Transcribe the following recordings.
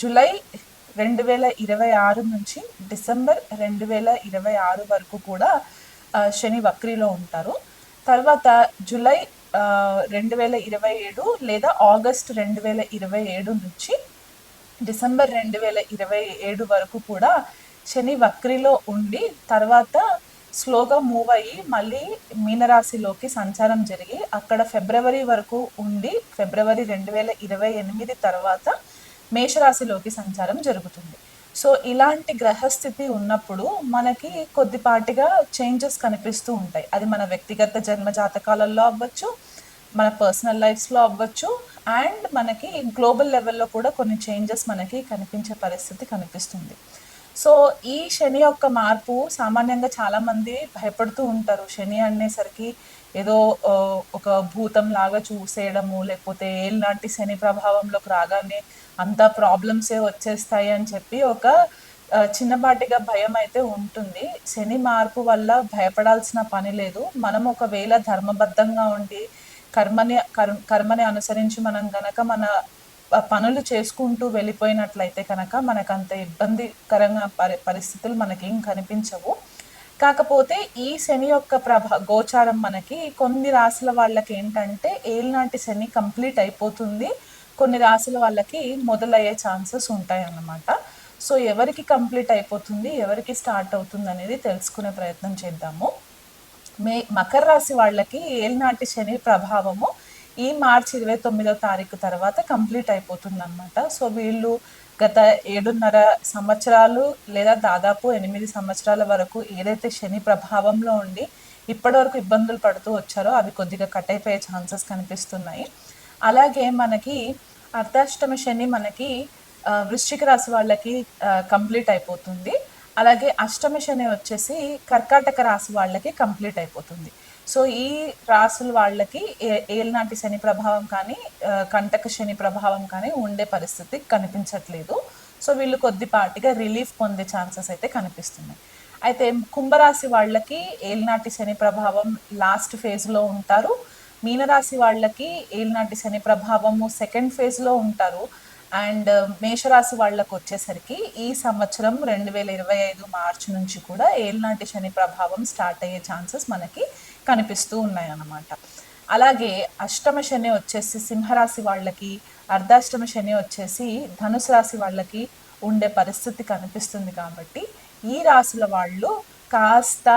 July రెండు వేల ఇరవై ఆరు నుంచి డిసెంబర్ రెండు వేల ఇరవై ఆరు వరకు కూడా శని వక్రీలో ఉంటారు. తర్వాత జూలై రెండు వేల ఇరవై ఏడు లేదా ఆగస్ట్ రెండు వేల ఇరవై ఏడు నుంచి డిసెంబర్ రెండు వేల ఇరవై ఏడు వరకు కూడా శని వక్రిలో ఉండి తర్వాత స్లోగా మూవ్ అయ్యి మళ్ళీ మీనరాశిలోకి సంచారం జరిగి అక్కడ ఫిబ్రవరి వరకు ఉండి ఫిబ్రవరి రెండు వేల ఇరవై ఎనిమిది తర్వాత మేషరాశిలోకి సంచారం జరుగుతుంది. సో ఇలాంటి గ్రహస్థితి ఉన్నప్పుడు మనకి కొద్దిపాటిగా చేంజెస్ కనిపిస్తూ ఉంటాయి. అది మన వ్యక్తిగత జన్మ జాతకాలలో అవ్వచ్చు మన పర్సనల్ లైఫ్స్లో అవ్వచ్చు అండ్ మనకి గ్లోబల్ లెవెల్లో కూడా కొన్ని చేంజెస్ మనకి కనిపించే పరిస్థితి కనిపిస్తుంది. సో ఈ శని యొక్క మార్పు సామాన్యంగా చాలామంది భయపడుతూ ఉంటారు. శని అనేసరికి ఏదో ఒక భూతం లాగా చూసేయడము లేకపోతే ఏలాంటి శని ప్రభావంలోకి రాగానే అంతా ప్రాబ్లమ్సే వచ్చేస్తాయి అని చెప్పి ఒక చిన్నపాటిగా భయం అయితే ఉంటుంది. శని మార్పు వల్ల భయపడాల్సిన పని లేదు. మనం ఒకవేళ ధర్మబద్ధంగా ఉండి కర్మని కర్మని అనుసరించి మనం గనక మన పనులు చేసుకుంటూ వెళ్ళిపోయినట్లయితే కనుక మనకు అంత ఇబ్బందికరంగా పరి పరిస్థితులు మనకేం కనిపించవు. కాకపోతే ఈ శని యొక్క ప్రభ గోచారం మనకి కొన్ని రాశుల వాళ్ళకి ఏంటంటే ఏలినాటి శని కంప్లీట్ అయిపోతుంది. కొన్ని రాశుల వాళ్ళకి మొదలయ్యే ఛాన్సెస్ ఉంటాయి అన్నమాట సో ఎవరికి కంప్లీట్ అయిపోతుంది ఎవరికి స్టార్ట్ అవుతుంది అనేది తెలుసుకునే ప్రయత్నం చేద్దాము. మే మకర రాశి వాళ్ళకి ఏలినాటి శని ప్రభావము ఈ మార్చి ఇరవై తొమ్మిదో తారీఖు తర్వాత కంప్లీట్ అయిపోతుంది అనమాట సో వీళ్ళు గత ఏడున్నర సంవత్సరాలు లేదా దాదాపు ఎనిమిది సంవత్సరాల వరకు ఏదైతే శని ప్రభావంలో ఉండి ఇప్పటివరకు ఇబ్బందులు పడుతూ వచ్చారో అవి కొద్దిగా కట్ అయిపోయే ఛాన్సెస్ కనిపిస్తున్నాయి. అలాగే మనకి అర్ధాష్టమ శని మనకి వృశ్చిక రాశి వాళ్ళకి కంప్లీట్ అయిపోతుంది. అలాగే అష్టమ శని వచ్చేసి కర్కాటక రాశి వాళ్ళకి కంప్లీట్ అయిపోతుంది. సో ఈ రాసుల వాళ్ళకి ఏలినాటి శని ప్రభావం కానీ కంటక శని ప్రభావం కానీ ఉండే పరిస్థితి కనిపించట్లేదు. సో వీళ్ళు కొద్దిపాటిగా రిలీఫ్ పొందే ఛాన్సెస్ అయితే కనిపిస్తున్నాయి. అయితే కుంభరాశి వాళ్ళకి ఏలినాటి శని ప్రభావం లాస్ట్ ఫేజ్లో ఉంటారు. మీనరాశి వాళ్ళకి ఏలినాటి శని ప్రభావము సెకండ్ ఫేజ్లో ఉంటారు. అండ్ మేషరాశి వాళ్ళకు వచ్చేసరికి ఈ సంవత్సరం రెండు వేల ఇరవై ఐదు మార్చి నుంచి కూడా ఏలినాటి శని ప్రభావం స్టార్ట్ అయ్యే ఛాన్సెస్ మనకి కనిపిస్తూ ఉన్నాయి అన్నమాట అలాగే అష్టమ శని వచ్చేసి సింహరాశి వాళ్ళకి అర్ధాష్టమ శని వచ్చేసి ధనుసు రాశి వాళ్ళకి ఉండే పరిస్థితి కనిపిస్తుంది కాబట్టి ఈ రాశుల వాళ్ళు కాస్త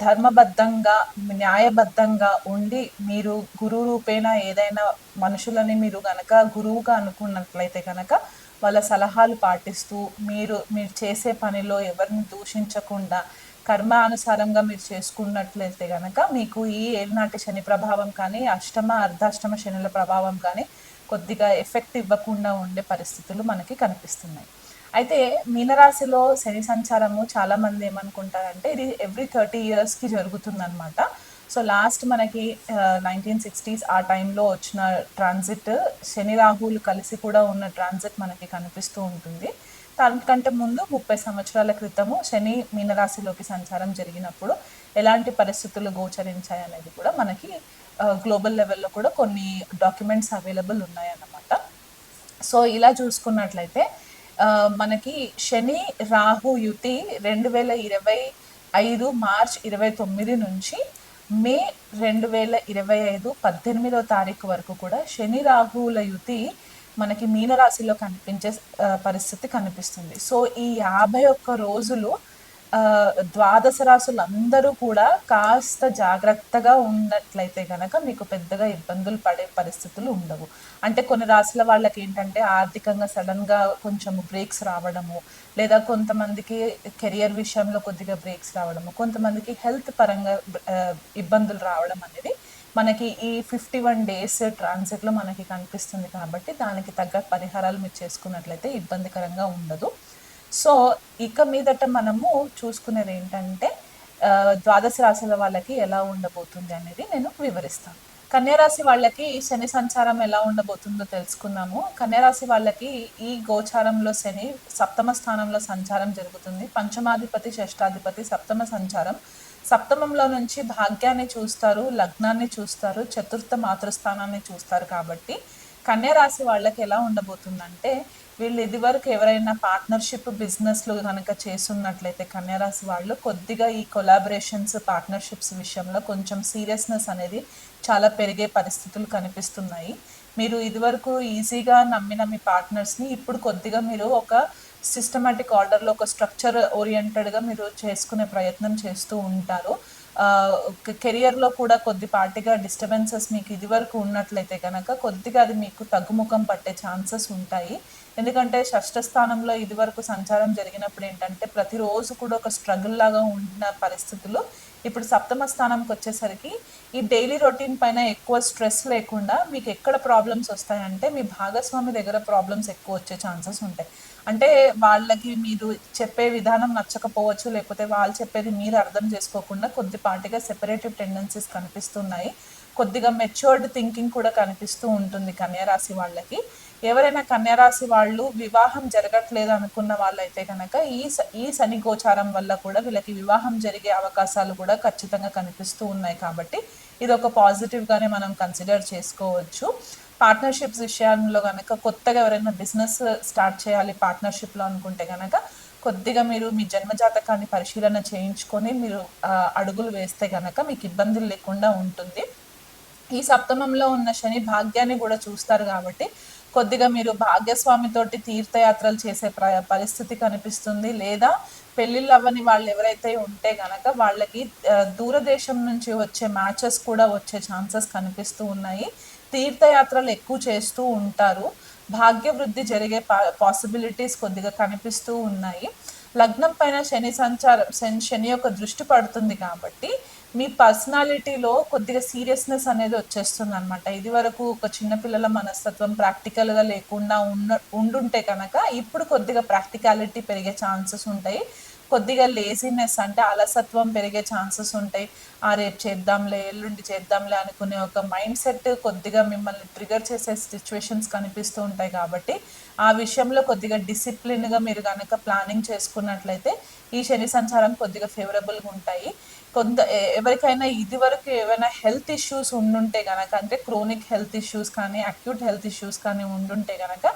ధర్మబద్ధంగా న్యాయబద్ధంగా ఉండి మీరు గురువు రూపేణ ఏదైనా మనుషులని మీరు గనక గురువుగా అనుకున్నట్లయితే కనుక వాళ్ళ సలహాలు పాటిస్తూ మీరు మీరు చేసే పనిలో ఎవరిని దూషించకుండా కర్మ అనుసారంగా మీరు చేసుకున్నట్లయితే కనుక మీకు ఈ ఏలినాటి శని ప్రభావం కానీ అష్టమ అర్ధాష్టమ శనుల ప్రభావం కానీ కొద్దిగా ఎఫెక్ట్ ఇవ్వకుండా ఉండే పరిస్థితులు మనకి కనిపిస్తున్నాయి. అయితే మీనరాశిలో శని సంచారము చాలా మంది ఏమనుకుంటారంటే ఇది ఎవ్రీ థర్టీ ఇయర్స్కి జరుగుతుందనమాట సో లాస్ట్ మనకి నైన్టీన్ సిక్స్టీస్ ఆ టైంలో వచ్చిన ట్రాన్సిట్ శని రాహులు కలిసి కూడా ఉన్న ట్రాన్సిట్ మనకి కనిపిస్తూ ఉంటుంది. దానికంటే ముందు ముప్పై సంవత్సరాల క్రితము శని మీనరాశిలోకి సంచారం జరిగినప్పుడు ఎలాంటి పరిస్థితులు గోచరించాయి అనేది కూడా మనకి గ్లోబల్ లెవెల్లో కూడా కొన్ని డాక్యుమెంట్స్ అవైలబుల్ ఉన్నాయన్నమాట. సో ఇలా చూసుకున్నట్లయితే మనకి శని రాహు యుతి రెండు వేల ఇరవై ఐదు మార్చ్ ఇరవై తొమ్మిది నుంచి మే రెండు వేల ఇరవై ఐదు పద్దెనిమిదో తారీఖు వరకు కూడా శని రాహువుల యుతి మనకి మీనరాశిలో కనిపించే పరిస్థితి కనిపిస్తుంది. సో ఈ యాభై ఒక్క రోజులు ద్వాదశ రాసులందరూ కూడా కాస్త జాగ్రత్తగా ఉన్నట్లయితే కనుక మీకు పెద్దగా ఇబ్బందులు పడే పరిస్థితులు ఉండవు. అంటే కొన్ని రాశుల వాళ్ళకి ఏంటంటే ఆర్థికంగా సడన్గా కొంచెం బ్రేక్స్ రావడము లేదా కొంతమందికి కెరియర్ విషయంలో కొద్దిగా బ్రేక్స్ రావడము కొంతమందికి హెల్త్ పరంగా ఇబ్బందులు రావడం అనేది మనకి ఈ ఫిఫ్టీ వన్ డేస్ ట్రాన్సిట్లో మనకి కనిపిస్తుంది కాబట్టి దానికి తగ్గ పరిహారాలు మీరు చేసుకున్నట్లయితే ఇబ్బందికరంగా ఉండదు. సో ఇక మీదట మనము చూసుకునేది ఏంటంటే ద్వాదశ రాశుల వాళ్ళకి ఎలా ఉండబోతుంది అనేది నేను వివరిస్తాను. కన్యారాశి వాళ్ళకి శని సంచారం ఎలా ఉండబోతుందో తెలుసుకున్నాము కన్యారాశి వాళ్ళకి ఈ గోచారంలో శని సప్తమ స్థానంలో సంచారం జరుగుతుంది. పంచమాధిపతి షష్టాధిపతి సప్తమ సంచారం. సప్తమంలో నుంచి భాగ్యాన్ని చూస్తారు లగ్నాన్ని చూస్తారు చతుర్థ మాతృస్థానాన్ని చూస్తారు కాబట్టి కన్యా రాశి వాళ్ళకి ఎలా ఉండబోతుందంటే వీళ్ళు ఇదివరకు ఎవరైనా పార్ట్నర్షిప్ బిజినెస్లు కనుక చేస్తున్నట్లయితే కన్యారాశి వాళ్ళు కొద్దిగా ఈ కొలాబరేషన్స్ పార్ట్నర్షిప్స్ విషయంలో కొంచెం సీరియస్నెస్ అనేది చాలా పెరిగే పరిస్థితులు కనిపిస్తున్నాయి. మీరు ఇదివరకు ఈజీగా నమ్మిన మీ పార్ట్నర్స్ని ఇప్పుడు కొద్దిగా మీరు ఒక సిస్టమాటిక్ ఆర్డర్లో ఒక స్ట్రక్చర్ ఓరియంటెడ్గా మీరు చేసుకునే ప్రయత్నం చేస్తూ ఉంటారు. కెరియర్లో కూడా కొద్దిపాటిగా డిస్టర్బెన్సెస్ మీకు ఇదివరకు ఉన్నట్లయితే కనుక కొద్దిగా అది మీకు తగ్గుముఖం పట్టే ఛాన్సెస్ ఉంటాయి. ఎందుకంటే షష్ఠ స్థానంలో ఇదివరకు సంచారం జరిగినప్పుడు ఏంటంటే ప్రతిరోజు కూడా ఒక స్ట్రగుల్ లాగా ఉన్న పరిస్థితులు ఇప్పుడు సప్తమ స్థానంకి వచ్చేసరికి ఈ డైలీ రొటీన్ పైన ఎక్కువ స్ట్రెస్ లేకుండా మీకు ఎక్కడ ప్రాబ్లమ్స్ వస్తాయంటే మీ భాగస్వామి దగ్గర ప్రాబ్లమ్స్ ఎక్కువ వచ్చే ఛాన్సెస్ ఉంటాయి. అంటే వాళ్ళకి మీరు చెప్పే విధానం నచ్చకపోవచ్చు లేకపోతే వాళ్ళు చెప్పేది మీరు అర్థం చేసుకోకుండా కొద్దిపాటిగా సెపరేటివ్ టెండెన్సీస్ కనిపిస్తున్నాయి. కొద్దిగా మెచ్యూర్డ్ థింకింగ్ కూడా కనిపిస్తూ ఉంటుంది కన్యారాశి వాళ్ళకి. ఎవరైనా కన్యరాశి వాళ్ళు వివాహం జరగట్లేదు అనుకున్న వాళ్ళైతే కనుక ఈ ఈ శని గోచారం వల్ల కూడా వీళ్ళకి వివాహం జరిగే అవకాశాలు కూడా ఖచ్చితంగా కనిపిస్తూ ఉన్నాయి కాబట్టి ఇది ఒక పాజిటివ్గానే మనం కన్సిడర్ చేసుకోవచ్చు. పార్ట్నర్షిప్స్ విషయంలో కనుక కొత్తగా ఎవరైనా బిజినెస్ స్టార్ట్ చేయాలి పార్ట్నర్షిప్లో అనుకుంటే కనుక కొద్దిగా మీరు మీ జన్మజాతకాన్ని పరిశీలన చేయించుకొని మీరు అడుగులు వేస్తే కనుక మీకు ఇబ్బందులు లేకుండా ఉంటుంది. ఈ సప్తమంలో ఉన్న శని భాగ్యాన్ని కూడా చూస్తారు కాబట్టి కొద్దిగా మీరు భాగ్యస్వామితోటి తీర్థయాత్రలు చేసే ప్ర పరిస్థితి కనిపిస్తుంది. లేదా పెళ్ళిళ్ళు అవ్వని వాళ్ళు ఎవరైతే ఉంటే గనక వాళ్ళకి దూరదేశం నుంచి వచ్చే మ్యాచెస్ కూడా వచ్చే ఛాన్సెస్ కనిపిస్తూ ఉన్నాయి. తీర్థయాత్రలు ఎక్కువ చేస్తూ ఉంటారు. భాగ్యవృద్ధి జరిగే పాసిబిలిటీస్ కొద్దిగా కనిపిస్తూ ఉన్నాయి. లగ్నం పైన శని సంచారం శని శని యొక్క దృష్టి పడుతుంది కాబట్టి మీ పర్సనాలిటీలో కొద్దిగా సీరియస్నెస్ అనేది వచ్చేస్తుంది అనమాట ఇది వరకు ఒక చిన్నపిల్లల మనస్తత్వం ప్రాక్టికల్గా లేకుండా ఉన్న ఉండుంటే కనుక ఇప్పుడు కొద్దిగా ప్రాక్టికాలిటీ పెరిగే ఛాన్సెస్ ఉంటాయి. కొద్దిగా లేజినెస్ అంటే అలసత్వం పెరిగే ఛాన్సెస్ ఉంటాయి. ఆ రేపు చేద్దాంలే ఎల్లుండి చేద్దాంలే అనుకునే ఒక మైండ్ సెట్ కొద్దిగా మిమ్మల్ని ట్రిగర్ చేసే సిచ్యువేషన్స్ కనిపిస్తూ ఉంటాయి కాబట్టి ఆ విషయంలో కొద్దిగా డిసిప్లిన్గా మీరు కనుక ప్లానింగ్ చేసుకున్నట్లయితే ఈ శని సంచారం కొద్దిగా ఫేవరబుల్గా ఉంటాయి. కొంత ఎవరికైనా ఎవరికైనా ఇదివరకు ఏమైనా హెల్త్ ఇష్యూస్ ఉండుంటే కనుక అంటే క్రోనిక్ హెల్త్ ఇష్యూస్ కానీ అక్యూట్ హెల్త్ ఇష్యూస్ కానీ ఉండుంటే కనుక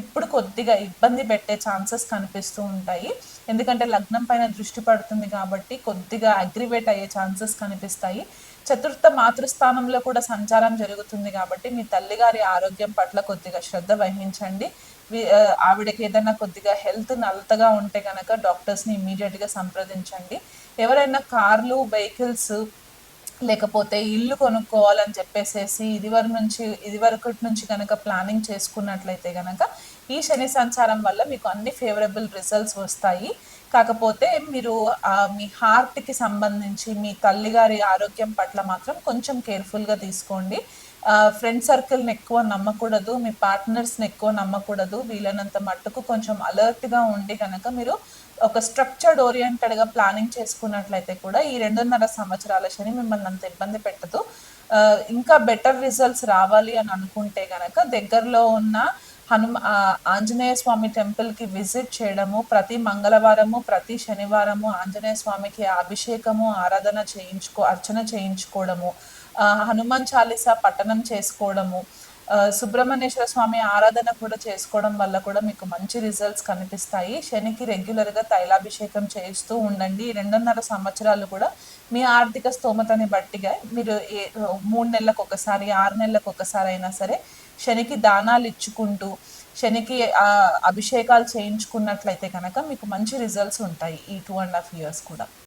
ఇప్పుడు కొద్దిగా ఇబ్బంది పెట్టే ఛాన్సెస్ కనిపిస్తూ ఉంటాయి. ఎందుకంటే లగ్నం పైన దృష్టి పడుతుంది కాబట్టి కొద్దిగా అగ్రివేట్ అయ్యే ఛాన్సెస్ కనిపిస్తాయి. చతుర్థ మాతృస్థానంలో కూడా సంచారం జరుగుతుంది కాబట్టి మీ తల్లిగారి ఆరోగ్యం పట్ల కొద్దిగా శ్రద్ధ వహించండి. ఆవిడకి ఏదైనా కొద్దిగా హెల్త్ నలతగా ఉంటే కనుక డాక్టర్స్ని ఇమీడియట్గా సంప్రదించండి. ఎవరైనా కార్లు వెహికల్స్ లేకపోతే ఇల్లు కొనుక్కోవాలని చెప్పేసేసి ఇదివరకు నుంచి ఇదివరకు నుంచి కనుక ప్లానింగ్ చేసుకున్నట్లయితే కనుక ఈ శని సంచారం వల్ల మీకు అన్ని ఫేవరబుల్ రిజల్ట్స్ వస్తాయి. కాకపోతే మీరు మీ హార్ట్కి సంబంధించి మీ తల్లిగారి ఆరోగ్యం పట్ల మాత్రం కొంచెం కేర్ఫుల్గా తీసుకోండి. ఫ్రెండ్ సర్కిల్ని ఎక్కువ నమ్మకూడదు మీ పార్ట్నర్స్ని ఎక్కువ నమ్మకూడదు. వీలైనంత మట్టుకు కొంచెం అలర్ట్గా ఉండి కనుక మీరు ఒక స్ట్రక్చర్డ్ ఓరియంటెడ్గా ప్లానింగ్ చేసుకున్నట్లయితే కూడా ఈ రెండున్నర సంవత్సరాల శని మిమ్మల్ని అంత ఇబ్బంది పెట్టదు. ఇంకా బెటర్ రిజల్ట్స్ రావాలి అని అనుకుంటే గనక దగ్గరలో ఉన్న హనుమ ఆంజనేయ స్వామి టెంపుల్కి విజిట్ చేయడము ప్రతి మంగళవారము ప్రతి శనివారము ఆంజనేయ స్వామికి అభిషేకము ఆరాధన చేయించుకో అర్చన చేయించుకోవడము హనుమాన్ చాలీసా పఠనం చేసుకోవడము సుబ్రహ్మణ్యేశ్వర స్వామి ఆరాధన కూడా చేసుకోవడం వల్ల కూడా మీకు మంచి రిజల్ట్స్ కనిపిస్తాయి. శనికి రెగ్యులర్గా తైలాభిషేకం చేస్తూ ఉండండి. రెండున్నర సంవత్సరాలు కూడా మీ ఆర్థిక స్తోమతని బట్టిగా మీరు ఏ మూడు నెలలకు ఒకసారి ఆరు నెలలకు ఒకసారి అయినా సరే శనికి దానాలు ఇచ్చుకుంటూ శనికి అభిషేకాలు చేయించుకున్నట్లయితే కనుక మీకు మంచి రిజల్ట్స్ ఉంటాయి ఈ టూ అండ్ హాఫ్ ఇయర్స్ కూడా.